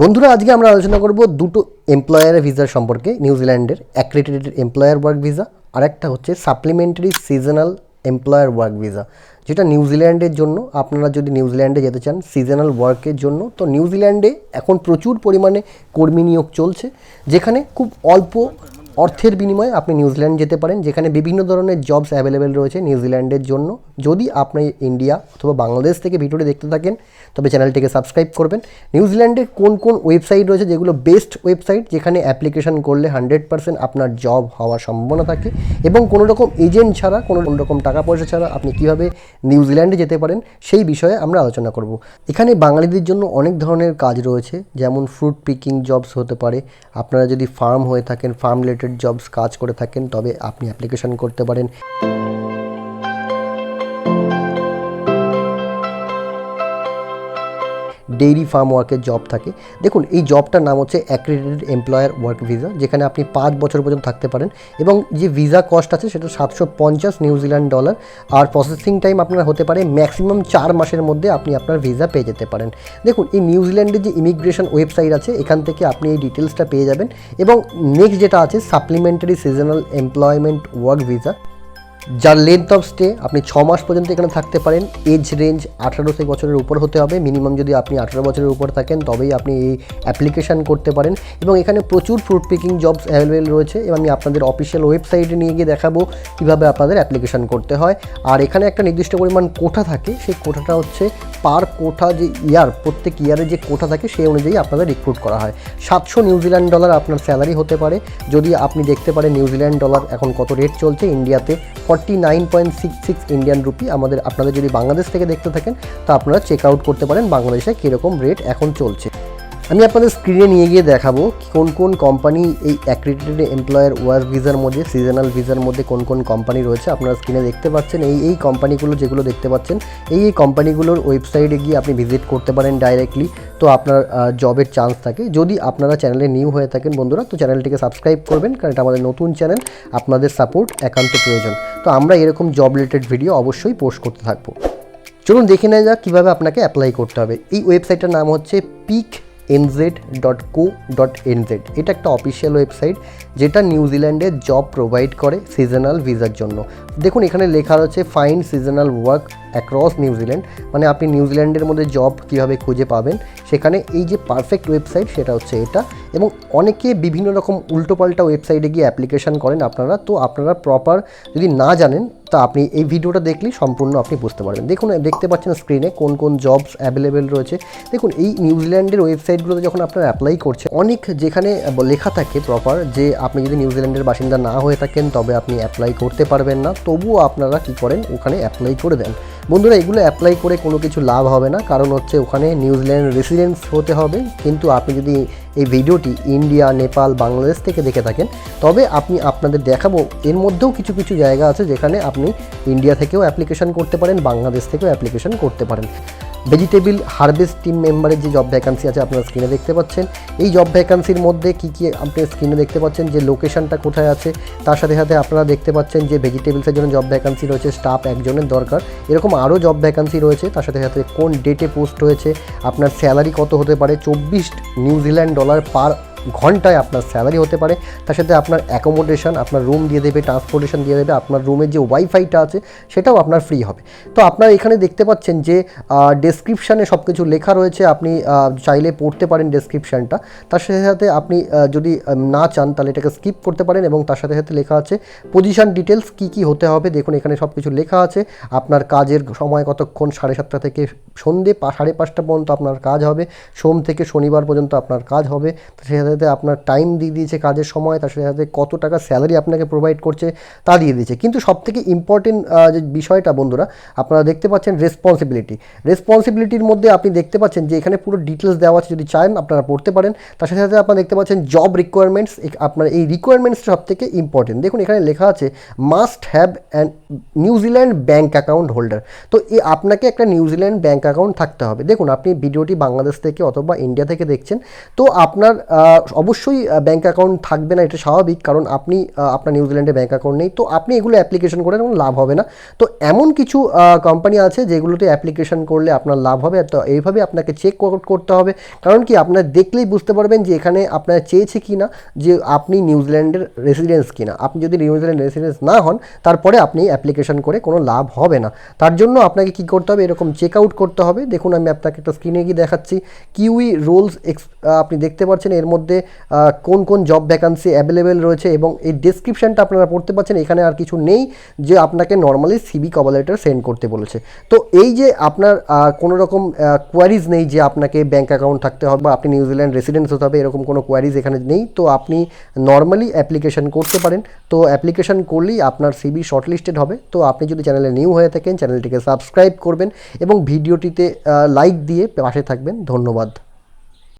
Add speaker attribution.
Speaker 1: বন্ধুরা, আজকে আমরা আলোচনা করব দুটো এমপ্লয়ার ভিসার সম্পর্কে নিউজিল্যান্ডের অ্যাক্রেডিটেড এমপ্লয়ার ওয়ার্ক ভিসা আর একটা হচ্ছে supplementary seasonal employer work visa যেটা নিউজিল্যান্ডের জন্য, আপনারা যদি নিউজিল্যান্ডে যেতে চান সিজনাল ওয়ার্কের জন্য, তো নিউজিল্যান্ডে এখন প্রচুর পরিমাণে কর্মী নিয়োগ চলছে, যেখানে খুব অল্প অর্থের বিনিময়ে আপনি নিউজিল্যান্ড যেতে পারেন, যেখানে বিভিন্ন ধরনের জবস অ্যাভেলেবেল রয়েছে নিউজিল্যান্ডের জন্য। যদি আপনি ইন্ডিয়া অথবা বাংলাদেশ থেকে ভিডিওটি দেখতে থাকেন, তবে চ্যানেলটিকে সাবস্ক্রাইব করবেন। নিউজিল্যান্ডের কোন কোন ওয়েবসাইট রয়েছে যেগুলো বেস্ট ওয়েবসাইট, যেখানে অ্যাপ্লিকেশন করলে হান্ড্রেড পার্সেন্ট আপনার জব হওয়ার সম্ভাবনা থাকে এবং কোনো রকম এজেন্ট ছাড়া, কোনো রকম টাকা পয়সা ছাড়া আপনি কীভাবে নিউজিল্যান্ডে যেতে পারেন, সেই বিষয়ে আমরা আলোচনা করব। এখানে বাঙালিদের জন্য অনেক ধরনের কাজ রয়েছে, যেমন ফ্রুট পিকিং জবস হতে পারে। আপনারা যদি ফার্ম হয়ে থাকেন ফার্ম জবস কাজ করে থাকেন তবে আপনি অ্যাপ্লিকেশন করতে পারেন। ডেইরি ফার্ম ওয়ার্কের জব থাকে। দেখুন, এই জবটার নাম হচ্ছে অ্যাক্রেডিটেড এমপ্লয়ার ওয়ার্ক ভিসা যেখানে আপনি পাঁচ বছর পর্যন্ত থাকতে পারেন এবং যে ভিসা কস্ট আছে সেটা সাতশো পঞ্চাশ নিউজিল্যান্ড ডলার আর প্রসেসিং টাইম আপনার হতে পারে ম্যাক্সিমাম চার মাসের মধ্যে আপনি আপনার ভিসা পেয়ে যেতে পারেন। দেখুন, এই নিউজিল্যান্ডের যে ইমিগ্রেশন ওয়েবসাইট আছে, এখান থেকে আপনি এই ডিটেলসটা পেয়ে যাবেন এবং নেক্সট যেটা আছে supplementary seasonal employment work visa যার লেন্থ অফ স্টে আপনি ছ মাস পর্যন্ত এখানে থাকতে পারেন। এজ রেঞ্জ আঠারো বছরের উপর হতে হবে। মিনিমাম যদি আপনি আঠারো বছরের উপর থাকেন, তবেই আপনি এই অ্যাপ্লিকেশান করতে পারেন। এবং এখানে প্রচুর ফ্রুট পিকিং জবস অ্যাভেলেবেল রয়েছে। এবং আমি আপনাদের অফিসিয়াল ওয়েবসাইটে নিয়ে গিয়ে দেখাবো কীভাবে আপনাদের অ্যাপ্লিকেশান করতে হয়। আর এখানে একটা নির্দিষ্ট পরিমাণ কোঠা থাকে। সেই কোঠাটা হচ্ছে পার কোঠা যে ইয়ার প্রত্যেক ইয়ারে যে কোঠা থাকে, সেই অনুযায়ী আপনাদের রিক্রুট করা হয়। সাতশো নিউজিল্যান্ড ডলার আপনার স্যালারি হতে পারে। যদি আপনি দেখতে পারেন নিউজিল্যান্ড ডলার এখন কত রেট চলছে ইন্ডিয়াতে forty nine point six six Indian rupee আমাদের আপনাদের যদি বাংলাদেশ থেকে দেখতে থাকেন, তো আপনারা চেক আউট করতে পারেন বাংলাদেশে কীরকম রেট এখন চলছে। আমি আপনাদের স্ক্রিনে নিয়ে গিয়ে দেখাবো কোন কোন কোম্পানি এই অ্যাক্রেডিটেড এমপ্লয়ার ওয়ার্ক ভিসার মধ্যে সিজনাল ভিসার মধ্যে কোন কোন কোম্পানি রয়েছে আপনারা স্ক্রিনে দেখতে পাচ্ছেন। এই এই কোম্পানিগুলো যেগুলো দেখতে পাচ্ছেন, এই এই কোম্পানিগুলোর ওয়েবসাইটে গিয়ে আপনি ভিজিট করতে পারেন ডাইরেক্টলি তো আপনার জবের চান্স থাকে। যদি আপনারা চ্যানেলে নিউ হয়ে থাকেন বন্ধুরা, তো চ্যানেলটিকে সাবস্ক্রাইব করবেন, কারণ এটা আমাদের নতুন চ্যানেল আপনাদের সাপোর্ট একান্ত প্রয়োজন। তো আমরা এরকম জব রিলেটেড ভিডিও অবশ্যই পোস্ট করতে থাকব। চলুন দেখে নেওয়া যাক কীভাবে আপনাকে অ্যাপ্লাই করতে হবে। এই ওয়েবসাইটটার নাম হচ্ছে pick NZ dot co dot এটা একটা অফিসিয়াল ওয়েবসাইট যেটা নিউজিল্যান্ডে জব প্রোভাইড করে সিজনাল ভিসার জন্য। দেখুন, এখানে লেখা রয়েছে fine seasonal work across New Zealand মানে আপনি নিউজিল্যান্ডের মধ্যে জব কীভাবে খুঁজে পাবেন, সেখানে এই যে পারফেক্ট ওয়েবসাইট সেটা হচ্ছে এটা। এবং অনেকে বিভিন্ন রকম উল্টোপাল্টা ওয়েবসাইটে গিয়ে অ্যাপ্লিকেশন করেন আপনারা। তো আপনারা প্রপার যদি না জানেন, তা আপনি এই ভিডিওটা দেখলেই সম্পূর্ণ আপনি বুঝতে পারবেন। দেখুন, দেখতে পাচ্ছেন স্ক্রিনে কোন কোন জবস অ্যাভেলেবেল রয়েছে। দেখুন, এই নিউজিল্যান্ডের ওয়েবসাইটগুলোতে যখন আপনারা অ্যাপ্লাই করছে অনেক যেখানে লেখা থাকে প্রপার যে আপনি যদি নিউজিল্যান্ডের বাসিন্দা না হয়ে থাকেন, তবে আপনি অ্যাপ্লাই করতে পারবেন না। তবুও আপনারা কী করেন, ওখানে অ্যাপ্লাই করে দেন। বন্ধুরা, এগুলো অ্যাপ্লাই করে কোনো কিছু লাভ হবে না, কারণ হচ্ছে ওখানে নিউজিল্যান্ড রেসিডেন্স হতে হবে। কিন্তু আপনি যদি এই ভিডিওটি ইন্ডিয়া নেপাল বাংলাদেশ থেকে দেখে থাকেন, তবে আপনি আপনাদের দেখাবো, এর মধ্যেও কিছু কিছু জায়গা আছে যেখানে আপনি ইন্ডিয়া থেকেও অ্যাপ্লিকেশন করতে পারেন বাংলাদেশ থেকেও অ্যাপ্লিকেশন করতে পারেন। ভেজিটেবিল হারভেস্ট টিম মেম্বারের যে জব ভ্যাকান্সি আছে আপনারা স্ক্রিনে দেখতে পাচ্ছেন। এই জব ভ্যাকান্সির মধ্যে কী কী আপনি স্ক্রিনে দেখতে পাচ্ছেন যে লোকেশনটা কোথায় আছে? তার সাথে সাথে আপনারা দেখতে পাচ্ছেন যে ভেজিটেবলসের জন্য জব ভ্যাকান্সি রয়েছে স্টাফ একজনের দরকার। এরকম আরও জব ভ্যাকান্সি রয়েছে, তার সাথে সাথে কোন ডেটে পোস্ট হয়েছে, আপনার স্যালারি কত হতে পারে? চব্বিশ নিউজিল্যান্ড ডলার পার ঘন্টায় আপনার স্যালারি হতে পারে। তার সাথে আপনার অ্যাকোমোডেশন আপনার রুম দিয়ে দেবে ট্রান্সপোর্টেশন দিয়ে দেবে, আপনার রুমের যে ওয়াইফাইটা আছে, সেটাও আপনার ফ্রি হবে। তো আপনারা এখানে দেখতে পাচ্ছেন যে ডেসক্রিপশানে সব কিছু লেখা রয়েছে। আপনি চাইলে পড়তে পারেন ডেসক্রিপশানটা তার সাথে সাথে আপনি যদি না চান, তাহলে এটাকে স্কিপ করতে পারেন এবং তার সাথে সাথে লেখা আছে পজিশন ডিটেলস কী কী হতে হবে? দেখুন, এখানে সব কিছু লেখা আছে। আপনার কাজের সময় কতক্ষণ? সাড়ে সাতটা থেকে সন্ধে সাড়ে পাঁচটা পর্যন্ত আপনার কাজ হবে। সোম থেকে শনিবার পর্যন্ত আপনার কাজ হবে। তার সাথে সাথে আপনার টাইম দিয়ে দিয়েছে কাজের সময়, তার সাথে সাথে কত টাকা স্যালারি আপনাকে প্রোভাইড করছে তা দিয়ে দিয়েছে। কিন্তু সবথেকে ইম্পর্টেন্ট যে বিষয়টা বন্ধুরা, আপনারা দেখতে পাচ্ছেন রেসপন্সিবিলিটি রেসপন্সিবিলিটির মধ্যে আপনি দেখতে পাচ্ছেন যে এখানে পুরো ডিটেলস দেওয়া আছে, যদি চান আপনারা পড়তে পারেন। তার সাথে সাথে আপনারা দেখতে পাচ্ছেন জব রিকোয়ারমেন্টস আপনার এই রিকোয়ারমেন্টস সব থেকে ইম্পর্টেন্ট দেখুন, এখানে লেখা আছে must have and New Zealand bank account holder তো এ, আপনাকে একটা নিউজিল্যান্ড ব্যাঙ্ক অ্যাকাউন্ট থাকতে হবে। দেখুন, আপনি ভিডিওটি বাংলাদেশ থেকে অথবা ইন্ডিয়া থেকে দেখছেন। তো আপনার অবশ্যই ব্যাঙ্ক অ্যাকাউন্ট থাকবে না, এটা স্বাভাবিক। কারণ আপনি আপনার নিউজিল্যান্ডে ব্যাঙ্ক অ্যাকাউন্ট নেই। তো আপনি এগুলো অ্যাপ্লিকেশন করে কোনো লাভ হবে না। তো এমন কিছু কোম্পানি আছে যেগুলোতে অ্যাপ্লিকেশন করলে আপনার লাভ হবে। তো এইভাবে আপনাকে চেক করতে হবে। কারণ কি, আপনার দেখলেই বুঝতে পারবেন যে এখানে আপনার চেয়েছে কি না, যে আপনি নিউজিল্যান্ডের রেসিডেন্স কি না। আপনি যদি নিউজিল্যান্ড রেসিডেন্স না হন, তারপরে আপনি অ্যাপ্লিকেশন করে কোনো লাভ হবে না। তার জন্য আপনাকে কি করতে হবে, এরকম চেক আউট করতে হবে। দেখুন, আমি আপনাকে একটা স্ক্রিনে গিয়ে দেখাচ্ছি। কিউই রোলস এক্স আপনি দেখতে পাচ্ছেন, এর মধ্যে আহ, কোন কোন জব ভ্যাকান্সি অ্যাভেলেবেল রয়েছে এবং এই ডেসক্রিপশনটা আপনারা পড়তে পাচ্ছেন এখানে আর কিছু নেই যে আপনাকে normally CV cover letter send করতে বলেছে। তো এই যে আপনার কোনো রকম কোয়ারিজ নেই যে আপনাকে ব্যাঙ্ক অ্যাকাউন্ট থাকতে হবে বা আপনি নিউজিল্যান্ড রেসিডেন্স হতে হবে এরকম কোনো কোয়ারিজ এখানে নেই। তো আপনি নর্মালি অ্যাপ্লিকেশন করতে পারেন। তো অ্যাপ্লিকেশন করলেই আপনার সিবি শর্টলিস্টেড হবে। তো আপনি যদি চ্যানেলে নিউ হয়ে থাকেন চ্যানেলটিকে সাবস্ক্রাইব করবেন এবং ভিডিওটিতে লাইক দিয়ে পাশে থাকবেন। ধন্যবাদ।